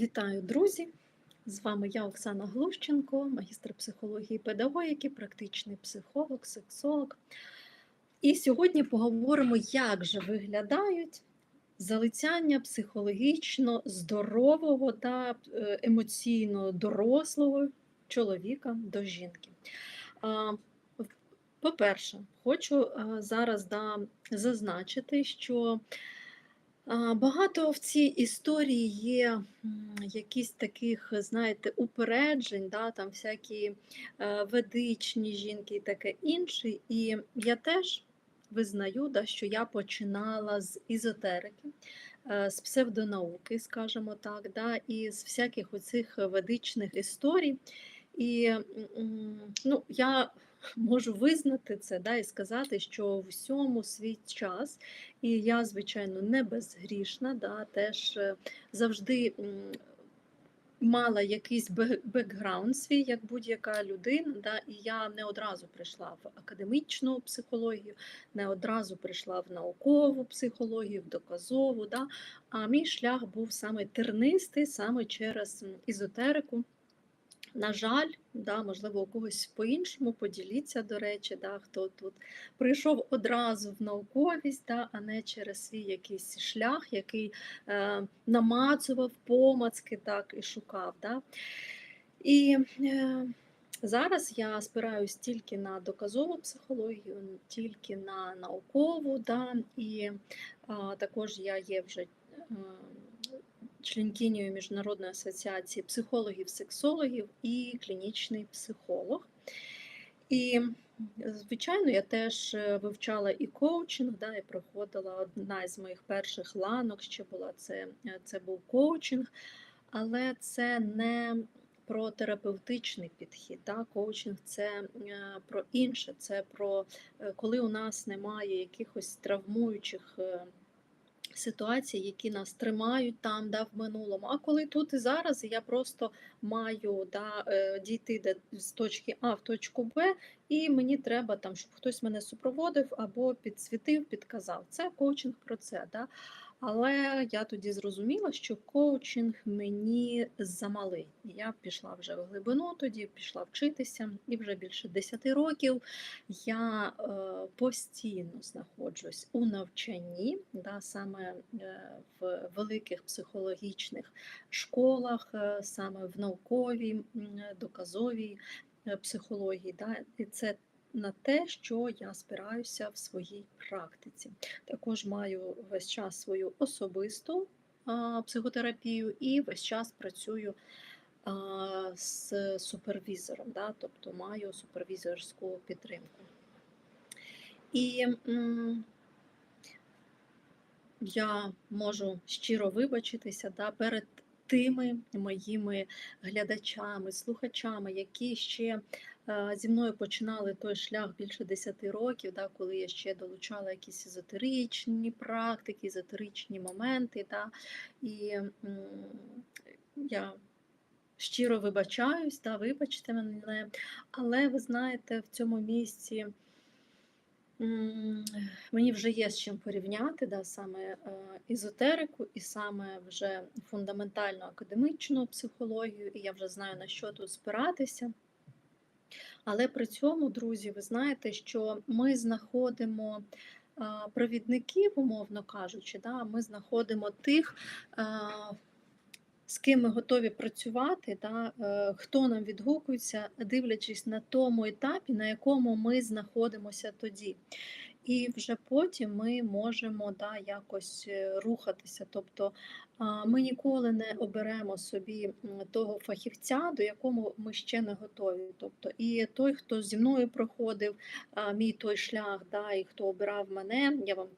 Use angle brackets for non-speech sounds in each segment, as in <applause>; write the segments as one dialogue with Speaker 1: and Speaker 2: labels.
Speaker 1: Вітаю, друзі! З вами я, Оксана Глущенко, магістр психології педагогіки, практичний психолог, сексолог. І сьогодні поговоримо, як же виглядають залицяння психологічно здорового та е, емоційно дорослого чоловіка до жінки. По-перше, хочу зараз да, зазначити, що Багато в цій історії є якісь таких, знаєте, упереджень, да, там всякі е, ведичні жінки і таке інше. І я теж визнаю, да, що я починала з ізотерики, е, з псевдонауки, скажімо так, да, і з всяких оцих ведичних історій. І ну, я можу визнати це да, і сказати, що в всьому свій час, і я, звичайно, не безгрішна, да, теж е, завжди мала якийсь бекграунд свій, як будь-яка людина. Да, і я не одразу прийшла в академічну психологію, не одразу прийшла в наукову психологію, в доказову. Да, а мій шлях був саме тернистий, саме через ізотерику. На жаль, да, можливо, у когось по-іншому поділіться, до речі, да, хто тут прийшов одразу в науковість, да, а не через свій якийсь шлях, який е, намацував помацки так, і шукав. Да. І е, зараз я спираюсь тільки на доказову психологію, тільки на наукову, да, і е, також я є вже. Е, членкинею Міжнародної асоціації психологів-сексологів і клінічний психолог. І, звичайно, я теж е, вивчала і коучинг, да, і проходила одна з моїх перших ланок, ще була це, е, це був коучинг, але це не про терапевтичний підхід. Да? Коучинг це е, про інше, це про коли у нас немає якихось травмуючих. Ситуацій, які нас тримають там, да, в минулому. А коли тут і зараз я просто маю да, е, дійти з точки А в точку Б, і мені треба там, щоб хтось мене супроводив або підсвітив, підказав. Це коучинг про це. Да? Але я тоді зрозуміла, що коучинг мені замалий. Я пішла вже в глибину, тоді пішла вчитися, і вже більше 10 років я е, постійно знаходжусь у навчанні, да, саме е, в великих психологічних школах, е, саме в науковій, доказовій психології. Да, і це на те, що я спираюся в своїй практиці. Також маю весь час свою особисту психотерапію і весь час працюю з супервізором, да, тобто маю супервізорську підтримку. І я можу щиро вибачитися да, перед тими моїми глядачами, слухачами, які ще зі мною починали той шлях більше 10 років, да, коли я ще долучала якісь езотеричні практики, езотеричні моменти. Да, і я щиро вибачаюсь, да, вибачте мене, але ви знаєте, в цьому місці. Мені вже є з чим порівняти, да, саме е, езотерику і саме вже фундаментальну академічну психологію, і я вже знаю, на що тут спиратися. Але при цьому, друзі, ви знаєте, що ми знаходимо провідників, умовно кажучи, да, ми знаходимо тих, з ким ми готові працювати, да, е, хто нам відгукується, дивлячись на тому етапі, на якому ми знаходимося тоді. І вже потім ми можемо да, якось е, рухатися. Тобто ми ніколи не оберемо собі того фахівця, до якого ми ще не готові. Тобто, і той, хто зі мною проходив мій той шлях, да, і хто обирав мене, я вам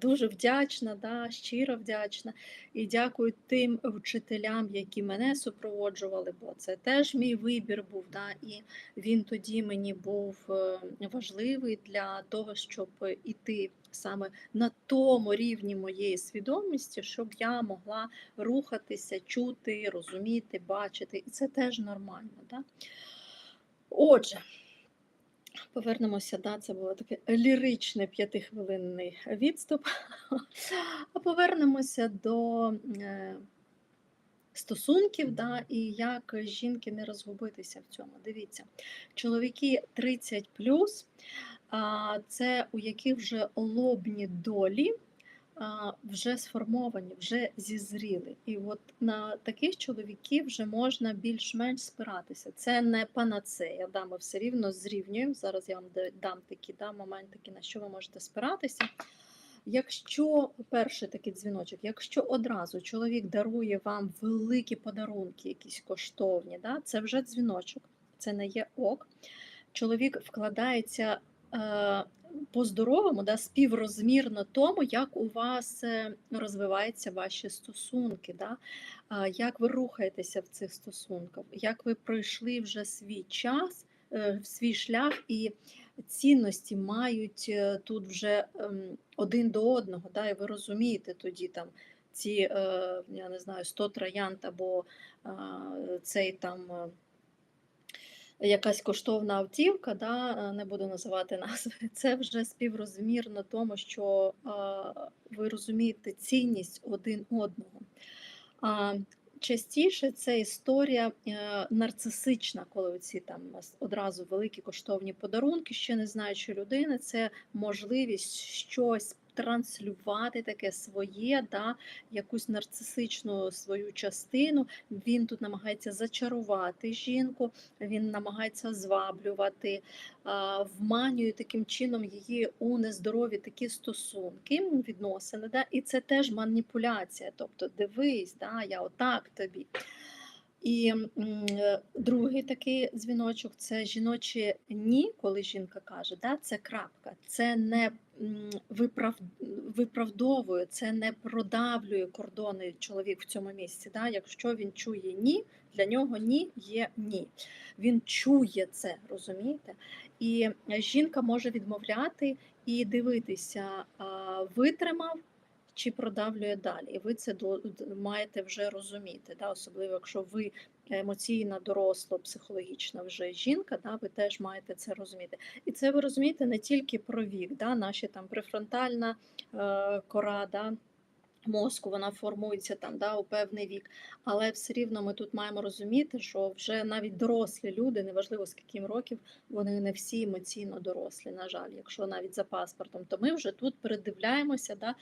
Speaker 1: дуже вдячна, да, щиро вдячна. І дякую тим вчителям, які мене супроводжували, бо це теж мій вибір був. Да, і він тоді мені був е, важливий для того, щоб іти саме на тому рівні моєї свідомості, щоб я могла рухатися, чути, розуміти, бачити. І це теж нормально. Да? Отже. Повернемося, да, це було таке ліричне п'ятихвилинний відступ. <laughs> А повернемося до е, стосунків, да, і як жінки не розгубитися в цьому. Дивіться, чоловіки 30 а, це у яких вже лобні долі вже сформовані, вже зізріли. І от на таких чоловіків вже можна більш-менш спиратися. Це не панацея, да, ми все рівно зрівнюємо. Зараз я вам дам такі да, моментики, на що ви можете спиратися. Якщо перший такий дзвіночок, якщо одразу чоловік дарує вам великі подарунки, якісь коштовні, да, це вже дзвіночок, це не є ок. Чоловік вкладається е, по-здоровому, да, співрозмірно тому, як у вас е, розвиваються ваші стосунки, да, як ви рухаєтеся в цих стосунках, як ви пройшли вже свій час, е, свій шлях і цінності мають е, тут вже ем, один до одного, да, і ви розумієте тоді там ці, я не знаю, 100 троянд або цей там. Якась коштовна автівка, да, е, не буду називати назви, <laughs> це вже співрозмірно тому, що ви розумієте цінність один одного. А частіше це історія е, нарцисична, коли ці там одразу великі коштовні подарунки, ще не знаючи людини, це можливість щось транслювати таке своє, да, якусь нарцисичну свою частину. Він тут намагається зачарувати жінку, він намагається зваблювати, вманює таким чином її у нездорові такі стосунки, відносини. Да? І це теж маніпуляція. Тобто, дивись, да, я отак тобі. І е, другий такий дзвіночок це жіноче ні, коли жінка каже, да, це крапка, це не виправ, виправдовує, це не продавлює кордони чоловік в цьому місці. Да? Якщо він чує ні, для нього ні є ні. Він чує це, розумієте? І жінка може відмовляти і дивитися, витримав чи продавлює далі. І ви це маєте вже розуміти, да? особливо якщо ви емоційно доросла, психологічна вже жінка, да? ви теж маєте це розуміти. І це ви розумієте не тільки про вік, да? наші там префронтальна е, кора. Да? Мозку вона формується там да, у певний вік, але все рівно ми тут маємо розуміти, що вже навіть дорослі люди, неважливо скільки років, вони не всі емоційно дорослі. На жаль, якщо навіть за паспортом, то ми вже тут передивляємося, да,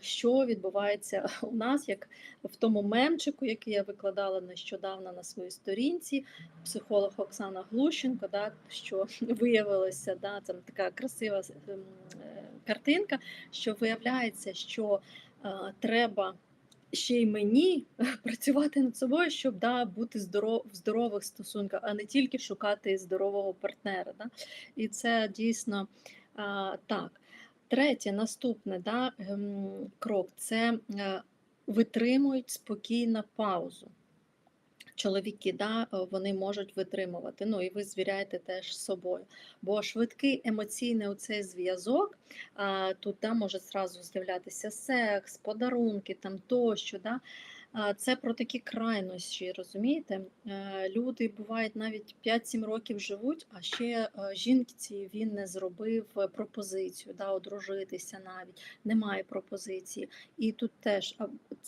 Speaker 1: що відбувається <laughs> у нас, як в тому мемчику, який я викладала нещодавно на своїй сторінці, психолог Оксана Глущенко, да, що <laughs> виявилося, да, там така красива ем, е, картинка, що виявляється, що е, треба. Ще й мені <laughs> працювати над собою, щоб да, бути здоров, в здорових стосунках, а не тільки шукати здорового партнера. Да? І це дійсно а, так. Третє, наступне да, ем, крок це е, витримують спокійно паузу. Чоловіки, да, е, вони можуть витримувати. Ну і ви звіряєте теж з собою. Бо швидкий емоційний у цей зв'язок, тут да, може зразу з'являтися секс, подарунки там тощо. Да, це про такі крайнощі, розумієте? Е, Люди бувають навіть 5-7 років живуть, а ще е, жінці він не зробив е, пропозицію, да, одружитися навіть, немає пропозиції. І тут теж,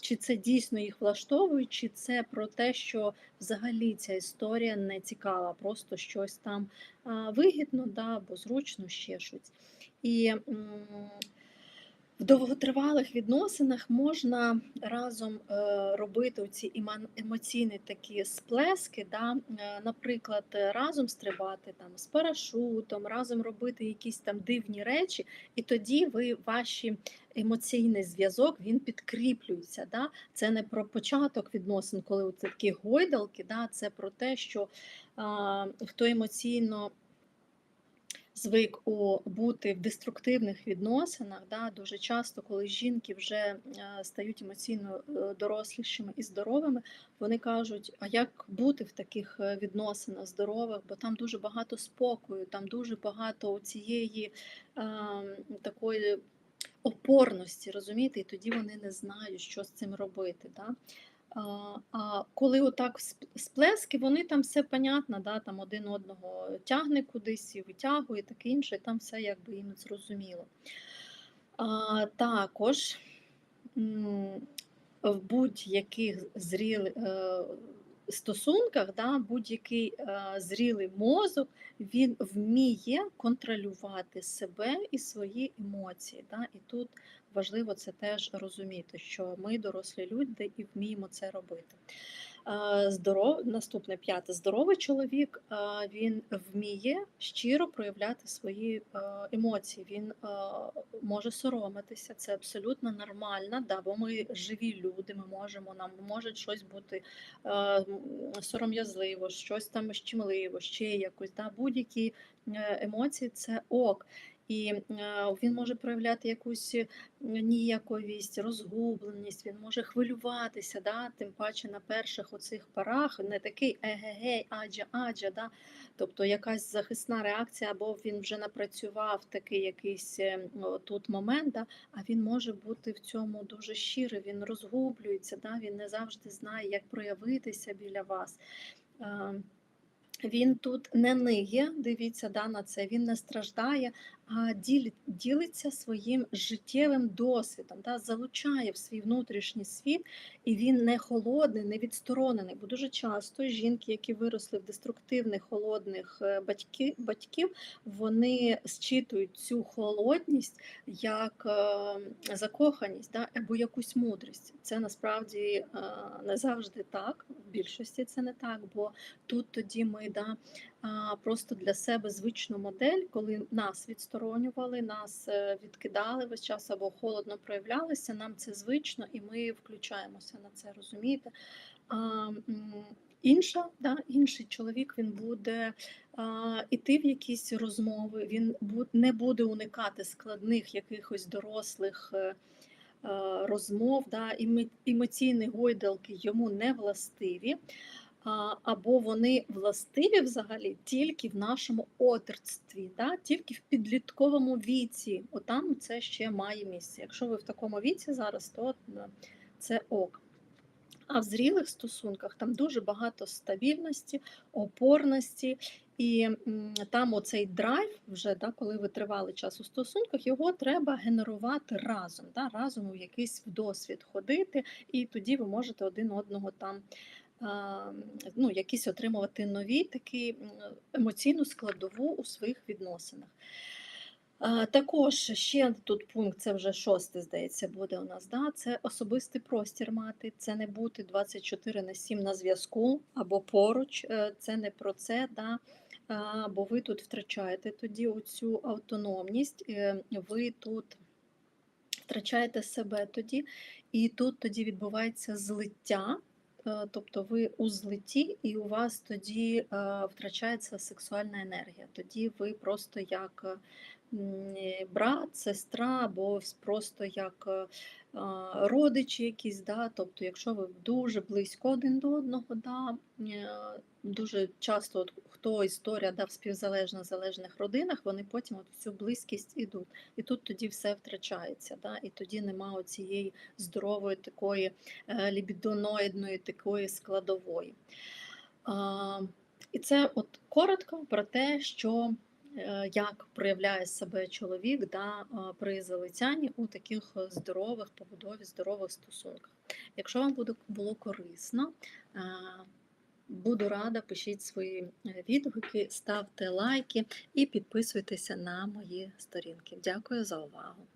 Speaker 1: чи це дійсно їх влаштовує, чи це про те, що взагалі ця історія не цікава, просто щось там вигідно, да, або зручно ще щось. І в довготривалих відносинах можна разом е, робити ці емоційні такі сплески, да? е, наприклад, е, разом стрибати там з парашутом, разом робити якісь там дивні речі, і тоді ви ваші емоційний зв'язок він підкріплюється. Да? Це не про початок відносин, коли це такі гойдалки, да? це про те, що а, хто емоційно звик у бути в деструктивних відносинах, да, дуже часто, коли жінки вже е, стають емоційно е, дорослішими і здоровими, вони кажуть, а як бути в таких е, відносинах здорових, бо там дуже багато спокою, там дуже багато цієї такої опорності, розумієте, і тоді вони не знають, що з цим робити. Да? А, коли отак сплески, вони там все понятно, да, там один одного тягне кудись і витягує, таке інше, і там все якби їм зрозуміло. А, також в будь-яких зрілих е, стосунках, да, будь-який е, зрілий мозок він вміє контролювати себе і свої емоції. Да, і тут важливо це теж розуміти, що ми дорослі люди і вміємо це робити. Здоров... Наступне п'яте. Здоровий чоловік він вміє щиро проявляти свої емоції. Він може соромитися. Це абсолютно нормально, да, бо ми живі люди, ми можемо, нам може щось бути сором'язливо, щось там щемливо, ще якось. Да, Будь-які е, емоції це ок. І е, він може проявляти якусь е, ніяковість, розгубленість, він може хвилюватися, да? тим паче на перших оцих парах не такий егегей, аджа, аджа, да? тобто якась захисна реакція, або він вже напрацював такий якийсь е, тут момент, да? а він може бути в цьому дуже щирий, він розгублюється, да? він не завжди знає, як проявитися біля вас. Він тут не ниє, дивіться да, на це, він не страждає, ділиться своїм життєвим досвідом, да, залучає в свій внутрішній світ, і він не холодний, не відсторонений. Бо дуже часто жінки, які виросли в деструктивних холодних е, батьки, батьків, вони зчитують цю холодність як е, закоханість да, або якусь мудрість. Це насправді е, не завжди так, в більшості це не так, бо тут тоді ми да, просто для себе звичну модель, коли нас відсторонювали, нас е, відкидали весь час або холодно проявлялися, нам це звично, і ми включаємося на це, розумієте? А, інша, да, інший чоловік він буде а, іти в якісь розмови, він не буде уникати складних якихось дорослих. е, е, Розмов, да, емоційні гойдалки йому не властиві або вони властиві взагалі тільки в нашому отрицтві, да? тільки в підлітковому віці. Отам це ще має місце. Якщо ви в такому віці зараз, то це ок. А в зрілих стосунках там дуже багато стабільності, опорності, і там оцей драйв, вже да, коли ви тривалий час у стосунках, його треба генерувати разом, да, разом у якийсь досвід ходити, і тоді ви можете один одного там ну, якісь отримувати нові такі емоційну складову у своїх відносинах. Також ще тут пункт, це вже шостий, здається, буде у нас. Да? Це особистий простір мати, це не бути 24 на 7 на зв'язку або поруч. е, Це не про це, да? бо ви тут втрачаєте тоді оцю автономність, е, ви тут втрачаєте себе тоді, і тут тоді відбувається злиття. Е, Тобто ви у злитті, і у вас тоді е, втрачається сексуальна енергія. Тоді ви просто як е, брат, сестра, або просто як родичі якісь. Да? Тобто, якщо ви дуже близько один до одного, да? дуже часто от, хто історія да, в співзалежних залежних родинах, вони потім от цю близькість ідуть. І тут тоді все втрачається. Да? І тоді немає цієї здорової такої е, лібідоноїдної такої складової. А, І це от коротко про те, що е, як проявляє себе чоловік да, при залицянні у таких здорових побудові, здорових стосунках. Якщо вам було корисно, е, буду рада, пишіть свої е, відгуки, ставте лайки і підписуйтеся на мої сторінки. Дякую за увагу!